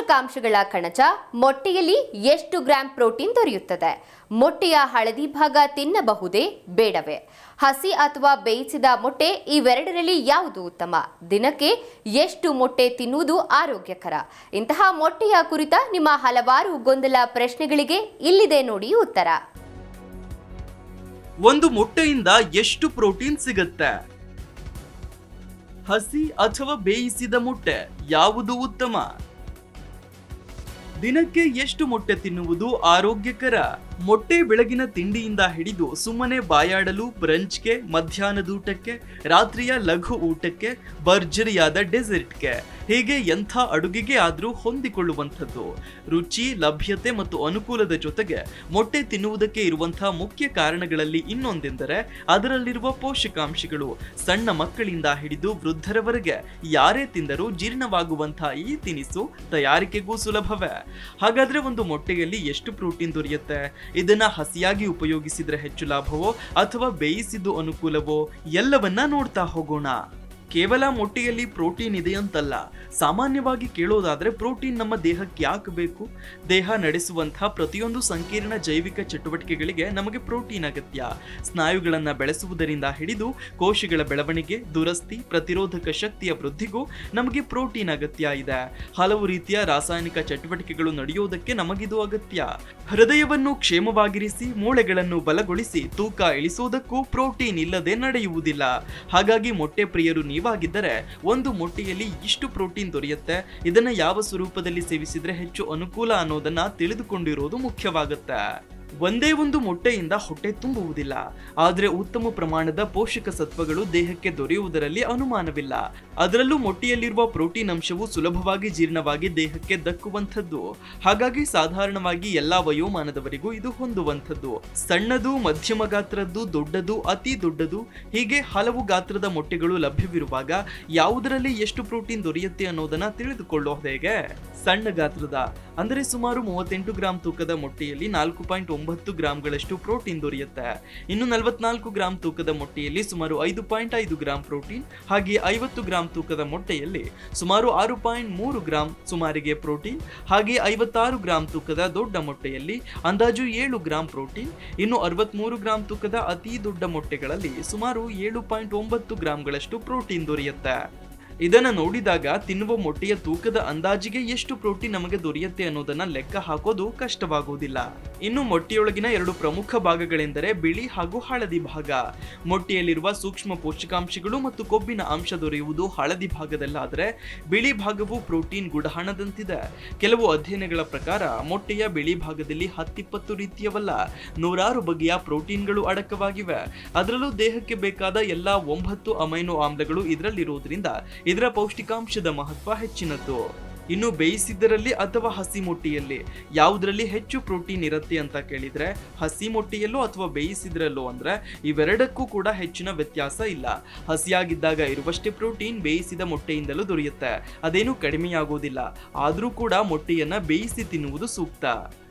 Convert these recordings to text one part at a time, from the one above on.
ಪೋಷಕಾಂಶಗಳ ಕಣಜ ಮೊಟ್ಟೆಯಲ್ಲಿ ಎಷ್ಟು ಗ್ರಾಂ ಪ್ರೋಟೀನ್ ದೊರೆಯುತ್ತದೆ? ಮೊಟ್ಟೆಯ ಹಳದಿ ಭಾಗ ತಿನ್ನಬಹುದೇ? ಬೇಡವೇ. ಹಸಿ ಅಥವಾ ಬೇಯಿಸಿದ ಮೊಟ್ಟೆ ಇವೆರಡರಲ್ಲಿ ಯಾವುದು ಉತ್ತಮ? ದಿನಕ್ಕೆ ಎಷ್ಟು ಮೊಟ್ಟೆ ತಿನ್ನುವುದು ಆರೋಗ್ಯಕರ? ಇಂತಹ ಮೊಟ್ಟೆಯ ಕುರಿತ ನಿಮ್ಮ ಹಲವಾರು ಗೊಂದಲ ಪ್ರಶ್ನೆಗಳಿಗೆ ಇಲ್ಲಿದೆ ನೋಡಿ ಉತ್ತರ. ಒಂದು ಮೊಟ್ಟೆಯಿಂದ ಎಷ್ಟು ಪ್ರೋಟೀನ್ ಸಿಗುತ್ತೆ? ಹಸಿ ಅಥವಾ ಬೇಯಿಸಿದ ಮೊಟ್ಟೆ ಯಾವುದು ಉತ್ತಮ? ದಿನಕ್ಕೆ ಎಷ್ಟು ಮೊಟ್ಟೆ ತಿನ್ನುವುದು ಆರೋಗ್ಯಕರ? ಮೊಟ್ಟೆ ಬೆಳಗಿನ ತಿಂಡಿಯಿಂದ ಹಿಡಿದು ಸುಮ್ಮನೆ ಬಾಯಾಡಲು ಬ್ರಂಚ್ಗೆ ಮಧ್ಯಾಹ್ನದೂಟಕ್ಕೆ ರಾತ್ರಿಯ ಲಘು ಊಟಕ್ಕೆ, ಭರ್ಜರಿಯಾದ ಡೆಸರ್ಟ್ಗೆ. ಹೀಗೆ ಎಂಥ ಅಡುಗೆಗೆ ಆದರೂ ಹೊಂದಿಕೊಳ್ಳುವಂಥದ್ದು. ರುಚಿ, ಲಭ್ಯತೆ ಮತ್ತು ಅನುಕೂಲದ ಜೊತೆಗೆ ಮೊಟ್ಟೆ ತಿನ್ನುವುದಕ್ಕೆ ಇರುವಂಥ ಮುಖ್ಯ ಕಾರಣಗಳಲ್ಲಿ ಇನ್ನೊಂದೆಂದರೆ ಅದರಲ್ಲಿರುವ ಪೋಷಕಾಂಶಗಳು. ಸಣ್ಣ ಮಕ್ಕಳಿಂದ ಹಿಡಿದು ವೃದ್ಧರವರೆಗೆ ಯಾರೇ ತಿಂದರೂ ಜೀರ್ಣವಾಗುವಂಥ ಈ ತಿನಿಸು ತಯಾರಿಕೆಗೂ ಸುಲಭವೇ. ಹಾಗಾದ್ರೆ ಒಂದು ಮೊಟ್ಟೆಯಲ್ಲಿ ಎಷ್ಟು ಪ್ರೋಟೀನ್ ದೊರೆಯುತ್ತೆ? ಇದನ್ನ ಹಸಿಯಾಗಿ ಉಪಯೋಗಿಸಿದ್ರೆ ಹೆಚ್ಚು ಲಾಭವೋ ಅಥವಾ ಬೇಯಿಸಿದ್ದು ಅನುಕೂಲವೋ ಎಲ್ಲವನ್ನ ನೋಡ್ತಾ ಹೋಗೋಣ. ಕೇವಲ ಮೊಟ್ಟೆಯಲ್ಲಿ ಪ್ರೋಟೀನ್ ಇದೆ ಅಂತಲ್ಲ ಸಾಮಾನ್ಯವಾಗಿ ಕೇಳೋದಾದ್ರೆ ಪ್ರೋಟೀನ್ ನಮ್ಮ ದೇಹಕ್ಕೆ ಯಾಕೆ ಬೇಕು? ದೇಹ ನಡೆಸುವಂತಹ ಪ್ರತಿಯೊಂದು ಸಂಕೀರ್ಣ ಜೈವಿಕ ಚಟುವಟಿಕೆಗಳಿಗೆ ನಮಗೆ ಪ್ರೋಟೀನ್ ಅಗತ್ಯ. ಸ್ನಾಯುಗಳನ್ನು ಬೆಳೆಸುವುದರಿಂದ ಹಿಡಿದು ಕೋಶಗಳ ಬೆಳವಣಿಗೆ, ದುರಸ್ತಿ, ಪ್ರತಿರೋಧಕ ಶಕ್ತಿಯ ವೃದ್ಧಿಗೂ ನಮಗೆ ಪ್ರೋಟೀನ್ ಅಗತ್ಯ ಇದೆ. ಹಲವು ರೀತಿಯ ರಾಸಾಯನಿಕ ಚಟುವಟಿಕೆಗಳು ನಡೆಯೋದಕ್ಕೆ ನಮಗಿದು ಅಗತ್ಯ. ಹೃದಯವನ್ನು ಕ್ಷೇಮವಾಗಿರಿಸಿ, ಮೂಳೆಗಳನ್ನು ಬಲಗೊಳಿಸಿ, ತೂಕ ಇಳಿಸುವುದಕ್ಕೂ ಪ್ರೋಟೀನ್ ಇಲ್ಲದೆ ನಡೆಯುವುದಿಲ್ಲ. ಹಾಗಾಗಿ ಮೊಟ್ಟೆ ಪ್ರಿಯರು ನೀವಾಗಿದ್ದರೆ ಒಂದು ಮೊಟ್ಟೆಯಲ್ಲಿ ಇಷ್ಟು ಪ್ರೋಟೀನ್ ದೊರೆಯುತ್ತೆ? ಇದನ್ನ ಯಾವ ಸ್ವರೂಪದಲ್ಲಿ ಸೇವಿಸಿದ್ರೆ ಹೆಚ್ಚು ಅನುಕೂಲ ಅನ್ನೋದನ್ನ ತಿಳಿದುಕೊಂಡಿರೋದು ಮುಖ್ಯವಾಗುತ್ತೆ. ಒಂದೇ ಒಂದು ಮೊಟ್ಟೆಯಿಂದ ಹೊಟ್ಟೆ ತುಂಬುವುದಿಲ್ಲ. ಆದರೆ ಉತ್ತಮ ಪ್ರಮಾಣದ ಪೋಷಕ ಸತ್ವಗಳು ದೇಹಕ್ಕೆ ದೊರೆಯುವುದರಲ್ಲಿ ಅನುಮಾನವಿಲ್ಲ. ಅದರಲ್ಲೂ ಮೊಟ್ಟೆಯಲ್ಲಿರುವ ಪ್ರೋಟೀನ್ ಅಂಶವು ಸುಲಭವಾಗಿ ಜೀರ್ಣವಾಗಿ ದೇಹಕ್ಕೆ ದಕ್ಕುವಂಥದ್ದು. ಹಾಗಾಗಿ ಸಾಧಾರಣವಾಗಿ ಎಲ್ಲಾ ವಯೋಮಾನದವರಿಗೂ ಇದು ಹೊಂದುವಂಥದ್ದು. ಸಣ್ಣದು, ಮಧ್ಯಮ ಗಾತ್ರದ್ದು, ದೊಡ್ಡದು, ಅತಿ ದೊಡ್ಡದು, ಹೀಗೆ ಹಲವು ಗಾತ್ರದ ಮೊಟ್ಟೆಗಳು ಲಭ್ಯವಿರುವಾಗ ಯಾವುದರಲ್ಲಿ ಎಷ್ಟು ಪ್ರೋಟೀನ್ ದೊರೆಯುತ್ತೆ ಅನ್ನೋದನ್ನ ತಿಳಿದುಕೊಳ್ಳೋ ಹೇಗೆ? ಸಣ್ಣ ಗಾತ್ರದ, ಅಂದರೆ ಸುಮಾರು ಮೂವತ್ತೆಂಟು ಗ್ರಾಂ ತೂಕದ ಮೊಟ್ಟೆಯಲ್ಲಿ ನಾಲ್ಕು ಪಾಯಿಂಟ್ ಒಂಬತ್ತು ಗ್ರಾಂಗಳಷ್ಟು ಪ್ರೋಟೀನ್ ದೊರೆಯುತ್ತೆ. ಇನ್ನು ನಲವತ್ನಾಲ್ಕು ಗ್ರಾಂ ತೂಕದ ಮೊಟ್ಟೆಯಲ್ಲಿ ಸುಮಾರು ಐದು ಪಾಯಿಂಟ್ ಐದು ಗ್ರಾಂ ಪ್ರೋಟೀನ್, ಹಾಗೆ ಐವತ್ತು ಗ್ರಾಂ ತೂಕದ ಮೊಟ್ಟೆಯಲ್ಲಿ ಸುಮಾರು ಆರು ಪಾಯಿಂಟ್ ಮೂರು ಗ್ರಾಂ ಸುಮಾರಿಗೆ ಪ್ರೋಟೀನ್, ಹಾಗೆ ಐವತ್ತಾರು ಗ್ರಾಂ ತೂಕದ ದೊಡ್ಡ ಮೊಟ್ಟೆಯಲ್ಲಿ ಅಂದಾಜು ಏಳು ಗ್ರಾಂ ಪ್ರೋಟೀನ್, ಇನ್ನು ಅರವತ್ಮೂರು ಗ್ರಾಂ ತೂಕದ ಅತಿ ದೊಡ್ಡ ಮೊಟ್ಟೆಗಳಲ್ಲಿ ಸುಮಾರು ಏಳು ಪಾಯಿಂಟ್ ಒಂಬತ್ತು ಗ್ರಾಂಗಳಷ್ಟು ಪ್ರೋಟೀನ್ ದೊರೆಯುತ್ತೆ. ಇದನ್ನ ನೋಡಿದಾಗ ತಿನ್ನುವ ಮೊಟ್ಟೆಯ ತೂಕದ ಅಂದಾಜಿಗೆ ಎಷ್ಟು ಪ್ರೋಟೀನ್ ನಮಗೆ ದೊರೆಯುತ್ತೆ ಅನ್ನೋದನ್ನ ಲೆಕ್ಕ ಹಾಕೋದು ಕಷ್ಟವಾಗುವುದಿಲ್ಲ ಇನ್ನು ಮೊಟ್ಟೆಯೊಳಗಿನ ಎರಡು ಪ್ರಮುಖ ಭಾಗಗಳೆಂದರೆ ಬಿಳಿ ಹಾಗೂ ಹಳದಿ ಭಾಗ. ಮೊಟ್ಟೆಯಲ್ಲಿರುವ ಸೂಕ್ಷ್ಮ ಪೋಷಕಾಂಶಗಳು ಮತ್ತು ಕೊಬ್ಬಿನ ಅಂಶ ದೊರೆಯುವುದು ಹಳದಿ ಭಾಗದಲ್ಲಾದರೆ ಬಿಳಿ ಭಾಗವು ಪ್ರೋಟೀನ್ ಗುಡಹಣದಂತಿದೆ ಕೆಲವು ಅಧ್ಯಯನಗಳ ಪ್ರಕಾರ ಮೊಟ್ಟೆಯ ಬಿಳಿ ಭಾಗದಲ್ಲಿ ಹತ್ತಿಪ್ಪತ್ತು ರೀತಿಯವಲ್ಲ, ನೂರಾರು ಬಗೆಯ ಪ್ರೋಟೀನ್ಗಳು ಅಡಕವಾಗಿವೆ. ಅದರಲ್ಲೂ ದೇಹಕ್ಕೆ ಬೇಕಾದ ಎಲ್ಲಾ ಒಂಬತ್ತು ಅಮೈನೋ ಆಮ್ಲಗಳು ಇದರಲ್ಲಿರುವುದರಿಂದ ಇದರ ಪೌಷ್ಟಿಕಾಂಶದ ಮಹತ್ವ ಹೆಚ್ಚಿನದ್ದು ಇನ್ನು ಬೇಯಿಸಿದ್ದರಲ್ಲಿ ಅಥವಾ ಹಸಿ ಮೊಟ್ಟೆಯಲ್ಲಿ ಯಾವುದರಲ್ಲಿ ಹೆಚ್ಚು ಪ್ರೋಟೀನ್ ಇರುತ್ತೆ ಅಂತ ಕೇಳಿದರೆ ಹಸಿ ಮೊಟ್ಟೆಯಲ್ಲೋ ಅಥವಾ ಬೇಯಿಸಿದ್ರಲ್ಲೋ ಅಂದರೆ ಇವೆರಡಕ್ಕೂ ಕೂಡ ಹೆಚ್ಚಿನ ವ್ಯತ್ಯಾಸ ಇಲ್ಲ. ಹಸಿಯಾಗಿದ್ದಾಗ ಇರುವಷ್ಟೇ ಪ್ರೋಟೀನ್ ಬೇಯಿಸಿದ ಮೊಟ್ಟೆಯಿಂದಲೂ ದೊರೆಯುತ್ತೆ. ಅದೇನು ಕಡಿಮೆಯಾಗೋದಿಲ್ಲ. ಆದರೂ ಕೂಡ ಮೊಟ್ಟೆಯನ್ನು ಬೇಯಿಸಿ ತಿನ್ನುವುದು ಸೂಕ್ತ.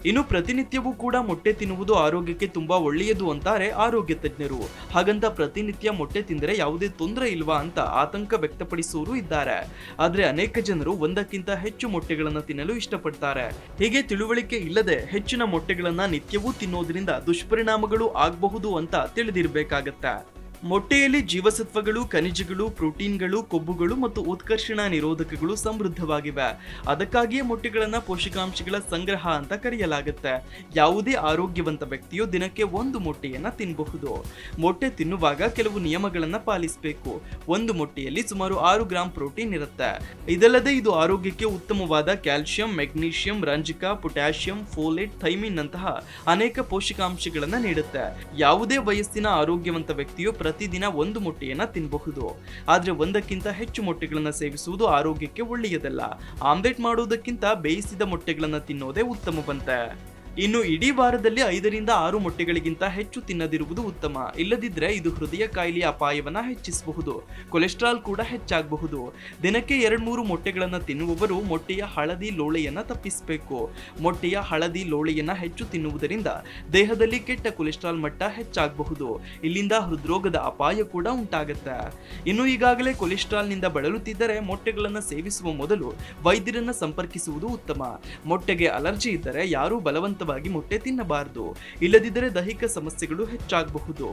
ಇನ್ನು ಪ್ರತಿನಿತ್ಯವೂ ಕೂಡ ಮೊಟ್ಟೆ ತಿನ್ನುವುದು ಆರೋಗ್ಯಕ್ಕೆ ತುಂಬಾ ಒಳ್ಳೆಯದು ಅಂತಾರೆ ಆರೋಗ್ಯ ತಜ್ಞರು. ಹಾಗಂತ ಪ್ರತಿನಿತ್ಯ ಮೊಟ್ಟೆ ತಿಂದರೆ ಯಾವುದೇ ತೊಂದರೆ ಇಲ್ವಾ ಅಂತ ಆತಂಕ ವ್ಯಕ್ತಪಡಿಸುವರು ಇದ್ದಾರೆ. ಆದರೆ ಅನೇಕ ಜನರು ಒಂದಕ್ಕಿಂತ ಹೆಚ್ಚು ಮೊಟ್ಟೆಗಳನ್ನು ತಿನ್ನಲು ಇಷ್ಟಪಡ್ತಾರೆ. ಹೀಗೆ ತಿಳುವಳಿಕೆ ಇಲ್ಲದೆ ಹೆಚ್ಚಿನ ಮೊಟ್ಟೆಗಳನ್ನು ನಿತ್ಯವೂ ತಿನ್ನೋದ್ರಿಂದ ದುಷ್ಪರಿಣಾಮಗಳು ಆಗಬಹುದು ಅಂತ ತಿಳಿದಿರಬೇಕಾಗತ್ತೆ. ಮೊಟ್ಟೆಯಲ್ಲಿ ಜೀವಸತ್ವಗಳು, ಖನಿಜಗಳು, ಪ್ರೋಟೀನ್ಗಳು, ಕೊಬ್ಬುಗಳು ಮತ್ತು ಉತ್ಕರ್ಷಣ ನಿರೋಧಕಗಳು ಸಮೃದ್ಧವಾಗಿವೆ. ಅದಕ್ಕಾಗಿಯೇ ಮೊಟ್ಟೆಗಳನ್ನ ಪೋಷಕಾಂಶಗಳ ಸಂಗ್ರಹ ಅಂತ ಕರೆಯಲಾಗುತ್ತೆ. ಯಾವುದೇ ಆರೋಗ್ಯವಂತ ವ್ಯಕ್ತಿಯು ದಿನಕ್ಕೆ ಒಂದು ಮೊಟ್ಟೆಯನ್ನ ತಿನ್ನಬಹುದು ಮೊಟ್ಟೆ ತಿನ್ನುವಾಗ ಕೆಲವು ನಿಯಮಗಳನ್ನ ಪಾಲಿಸಬೇಕು. ಒಂದು ಮೊಟ್ಟೆಯಲ್ಲಿ ಸುಮಾರು ಆರು ಗ್ರಾಂ ಪ್ರೋಟೀನ್ ಇರುತ್ತೆ. ಇದಲ್ಲದೆ ಇದು ಆರೋಗ್ಯಕ್ಕೆ ಉತ್ತಮವಾದ ಕ್ಯಾಲ್ಸಿಯಂ ಮೆಗ್ನೀಷಿಯಂ, ರಂಜಕ, ಪೊಟ್ಯಾಷಿಯಂ, ಫೋಲೇಟ್, ಥೈಮಿನ್ ನಂತಹ ಅನೇಕ ಪೋಷಕಾಂಶಗಳನ್ನ ನೀಡುತ್ತೆ. ಯಾವುದೇ ವಯಸ್ಸಿನ ಆರೋಗ್ಯವಂತ ವ್ಯಕ್ತಿಯು ಪ್ರತಿದಿನ ಒಂದು ಮೊಟ್ಟೆಯನ್ನ ತಿನ್ನಬಹುದು ಆದರೆ ಒಂದಕ್ಕಿಂತ ಹೆಚ್ಚು ಮೊಟ್ಟೆಗಳನ್ನು ಸೇವಿಸುವುದು ಆರೋಗ್ಯಕ್ಕೆ ಒಳ್ಳೆಯದಲ್ಲ. ಆಮ್ಲೆಟ್ ಮಾಡುವುದಕ್ಕಿಂತ ಬೇಯಿಸಿದ ಮೊಟ್ಟೆಗಳನ್ನು ತಿನ್ನೋದೇ ಉತ್ತಮವಂತೆ. ಇನ್ನು ಇಡೀ ವಾರದಲ್ಲಿ ಐದರಿಂದ ಆರು ಮೊಟ್ಟೆಗಳಿಗಿಂತ ಹೆಚ್ಚು ತಿನ್ನದಿರುವುದು ಉತ್ತಮ. ಇಲ್ಲದಿದ್ದರೆ ಇದು ಹೃದಯ ಕಾಯಿಲೆಯ ಅಪಾಯವನ್ನ ಹೆಚ್ಚಿಸಬಹುದು. ಕೊಲೆಸ್ಟ್ರಾಲ್ ಕೂಡ ಹೆಚ್ಚಾಗಬಹುದು. ದಿನಕ್ಕೆ ಎರಡು ಮೂರು ಮೊಟ್ಟೆಗಳನ್ನ ತಿನ್ನುವವರು ಮೊಟ್ಟೆಯ ಹಳದಿ ಲೋಳೆಯನ್ನ ತಪ್ಪಿಸಬೇಕು. ಮೊಟ್ಟೆಯ ಹಳದಿ ಲೋಳೆಯನ್ನ ಹೆಚ್ಚು ತಿನ್ನುವುದರಿಂದ ದೇಹದಲ್ಲಿ ಕೆಟ್ಟ ಕೊಲೆಸ್ಟ್ರಾಲ್ ಮಟ್ಟ ಹೆಚ್ಚಾಗಬಹುದು. ಇಲ್ಲಿಂದ ಹೃದ್ರೋಗದ ಅಪಾಯ ಕೂಡ ಉಂಟಾಗುತ್ತೆ. ಇನ್ನು ಈಗಾಗಲೇ ಕೊಲೆಸ್ಟ್ರಾಲ್ನಿಂದ ಬಳಲುತ್ತಿದ್ದರೆ ಮೊಟ್ಟೆಗಳನ್ನು ಸೇವಿಸುವ ಮೊದಲು ವೈದ್ಯರನ್ನು ಸಂಪರ್ಕಿಸುವುದು ಉತ್ತಮ. ಮೊಟ್ಟೆಗೆ ಅಲರ್ಜಿ ಇದ್ದರೆ ಯಾರೂ ಬಲವಂತವಾಗಿ ಮೊಟ್ಟೆ ತಿನ್ನಬಾರದು ಇಲ್ಲದಿದ್ದರೆ ದೈಹಿಕ ಸಮಸ್ಯೆಗಳು ಹೆಚ್ಚಾಗಬಹುದು.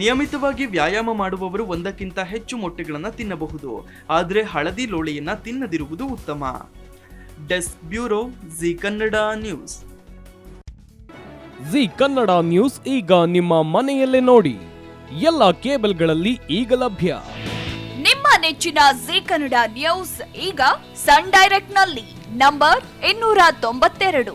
ನಿಯಮಿತವಾಗಿ ವ್ಯಾಯಾಮ ಮಾಡುವವರು ಒಂದಕ್ಕಿಂತ ಹೆಚ್ಚು ಮೊಟ್ಟೆಗಳನ್ನು ತಿನ್ನಬಹುದು ಆದರೆ ಹಳದಿ ಲೋಳೆಯನ್ನು ತಿನ್ನದಿರುವುದು ಉತ್ತಮ. Desk bureau Zee Kannada news. Zee Kannada news ಈಗ ನಿಮ್ಮ ಮನೆಯಲ್ಲೇ ನೋಡಿ. ಎಲ್ಲ ಕೇಬಲ್ಗಳಲ್ಲಿ ಈಗ ಲಭ್ಯ. ನಿಮ್ಮ ನೆಚ್ಚಿನ ಜಿ ಕನ್ನಡ ನ್ಯೂಸ್ ಈಗ ಸನ್ ಡೈರೆಕ್ಟ್ನಲ್ಲಿ ನಂಬರ್ ಇನ್ನೂರ ತೊಂಬತ್ತೆರಡು.